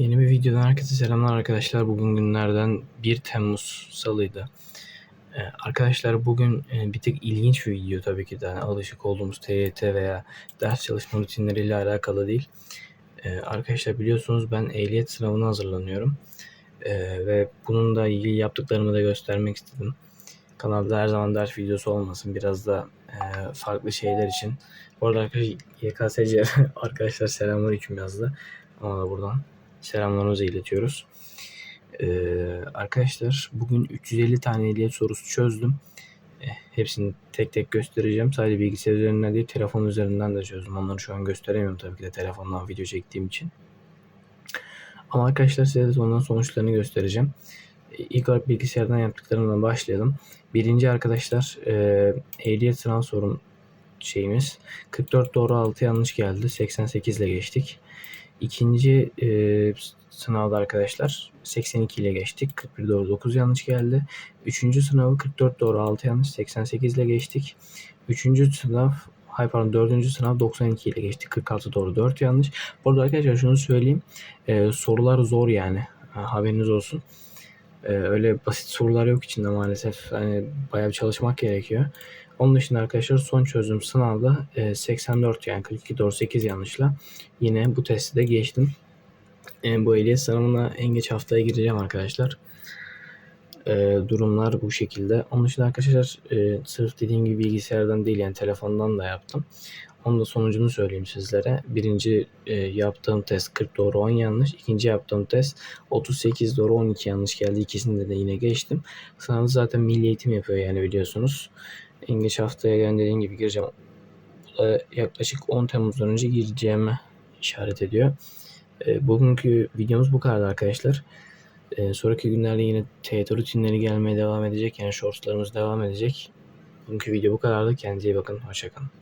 Yeni bir videodan herkese selamlar arkadaşlar. Bugün günlerden 1 Temmuz Salıydı. Ee, arkadaşlar bugün e, bir tık ilginç bir video tabii ki de. Yani alışık olduğumuz TYT veya ders çalışma rutinleriyle alakalı değil. Ee, arkadaşlar biliyorsunuz ben ehliyet sınavına hazırlanıyorum. Ee, ve bunun da ilgili yaptıklarımı da göstermek istedim. Kanalda her zaman ders videosu olmasın. Biraz da e, farklı şeyler için. Bu arada arkadaşlar YKSC arkadaşlar selamünaleyküm yazdı. Ona da buradan selamlarımızı iletiyoruz. Ee, arkadaşlar bugün 350 tane ehliyet sorusu çözdüm. Eh, hepsini tek tek göstereceğim. Sadece bilgisayar üzerinden değil telefon üzerinden de çözdüm. Onları şu an gösteremiyorum tabii ki de telefondan video çektiğim için. Ama arkadaşlar size de ondan sonuçlarını göstereceğim. İlk olarak bilgisayardan yaptıklarımdan başlayalım. Birinci arkadaşlar e, ehliyet sınav sorum şeyimiz 44 doğru 6 yanlış geldi. 88 ile geçtik. İkinci e, sınavda arkadaşlar 82 ile geçtik. 41 doğru 9 yanlış geldi. Üçüncü sınavı 44 doğru 6 yanlış 88 ile geçtik. Üçüncü sınav Hayır pardon dördüncü sınav 92 ile geçtik. 46 doğru 4 yanlış. Bu arada arkadaşlar şunu söyleyeyim. E, sorular zor yani. Ha, haberiniz olsun. E, öyle basit sorular yok içinde maalesef. Hani bayağı bir çalışmak gerekiyor. Onun dışında arkadaşlar son çözüm sınavda e, 84 yani 42 doğru 8 yanlışla yine bu testi de geçtim. E, bu ehliyet sınavına en geç haftaya gireceğim arkadaşlar. E, durumlar bu şekilde. Onun dışında arkadaşlar e, sırf dediğim gibi bilgisayardan değil yani telefondan da yaptım. Onun da sonucunu söyleyeyim sizlere. Birinci e, yaptığım test 40 doğru 10 yanlış. İkinci yaptığım test 38 doğru 12 yanlış geldi. İkisinde de yine geçtim. Sınavda zaten milli eğitim yapıyor yani biliyorsunuz. En geç haftaya yani dediğim gibi gireceğim. Bu da yaklaşık 10 Temmuz'dan önce gireceğime işaret ediyor. E, bugünkü videomuz bu kadar arkadaşlar. E, sonraki günlerde yine TYT rutinleri gelmeye devam edecek. Yani shortslarımız devam edecek. Bugünkü video bu kadardı. Kendinize iyi bakın. Hoşçakalın.